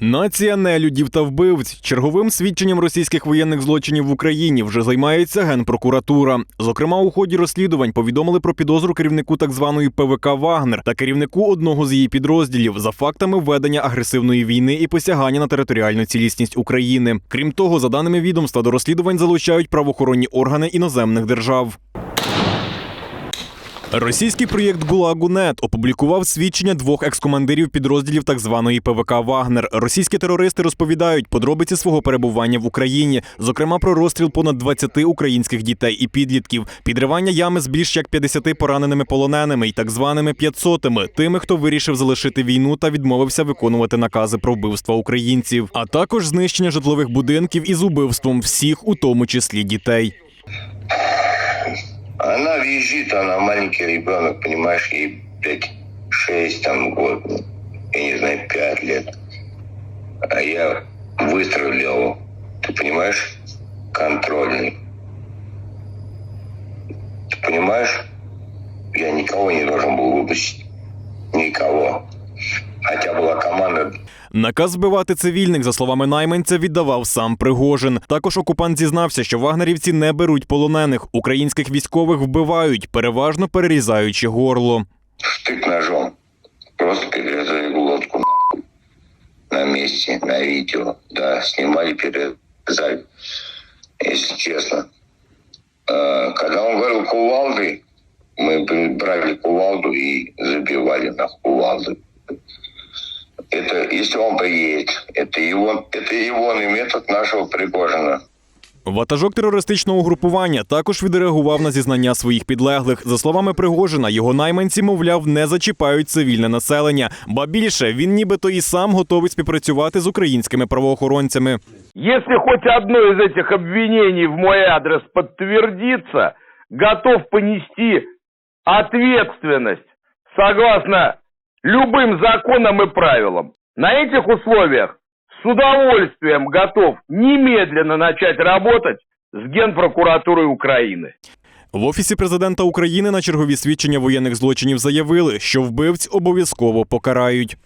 Нація нелюдів та вбивць черговим свідченням російських воєнних злочинів в Україні вже займається генпрокуратура. Зокрема, у ході розслідувань повідомили про підозру керівнику так званої ПВК Вагнер та керівнику одного з її підрозділів за фактами ведення агресивної війни і посягання на територіальну цілісність України. Крім того, за даними відомства, до розслідувань залучають правоохоронні органи іноземних держав. Російський проєкт «Гулагу.нет» опублікував свідчення двох екскомандирів підрозділів так званої ПВК Вагнер. Російські терористи розповідають подробиці свого перебування в Україні, зокрема про розстріл понад 20 українських дітей і підлітків, підривання ями з більш як 50 пораненими полоненими і так званими п'ятсотими, тими, хто вирішив залишити війну та відмовився виконувати накази про вбивства українців, а також знищення житлових будинків із убивством всіх, у тому числі дітей. Она визжит, она маленький ребенок, понимаешь, ей 5, 6 там год, я не знаю, 5 лет. А я выстрелил, ты понимаешь, контрольный. Ты понимаешь, я никого не должен был выпустить. Никого. Хотя была команда Наказ збивати цивільних, за словами найманця, віддавав сам Пригожин. Також окупант зізнався, що вагнерівці не беруть полонених. Українських військових вбивають, переважно перерізаючи горло. штык ножом. Просто перерезали глотку нахуй. на месте, на видео. Да, снимали, перерезали. Если честно. Э, Когда он говорил кувалды, мы б- брали кувалду и забивали на кувалды. Это если он приедет, это его, это его метод нашего Пригожина. Ватажок терористичного угрупування також відреагував на зізнання своїх підлеглих. За словами Пригожина, його найманці, мовляв, не зачіпають цивільне населення. Ба більше він нібито і сам готовий співпрацювати з українськими правоохоронцями. Если хоть одно из этих обвинений в мой адрес подтвердится, готов понести ответственность согласно любым законам и правилам. На этих условиях с удовольствием готов немедленно начать работать с Генпрокуратурой Украины. В офісі президента України на чергові свідчення воєнних злочинів заявили, що вбивць обов'язково покарають.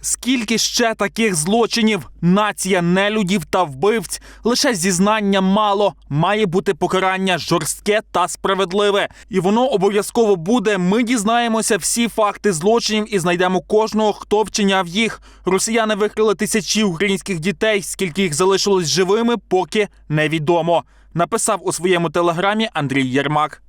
Скільки ще таких злочинів, нація нелюдів та вбивць, лише зізнання мало, має бути покарання жорстке та справедливе, і воно обов'язково буде. Ми дізнаємося всі факти злочинів і знайдемо кожного, хто вчиняв їх. Росіяни викрили тисячі українських дітей. Скільки їх залишилось живими, поки невідомо. Написав у своєму телеграмі Андрій Єрмак.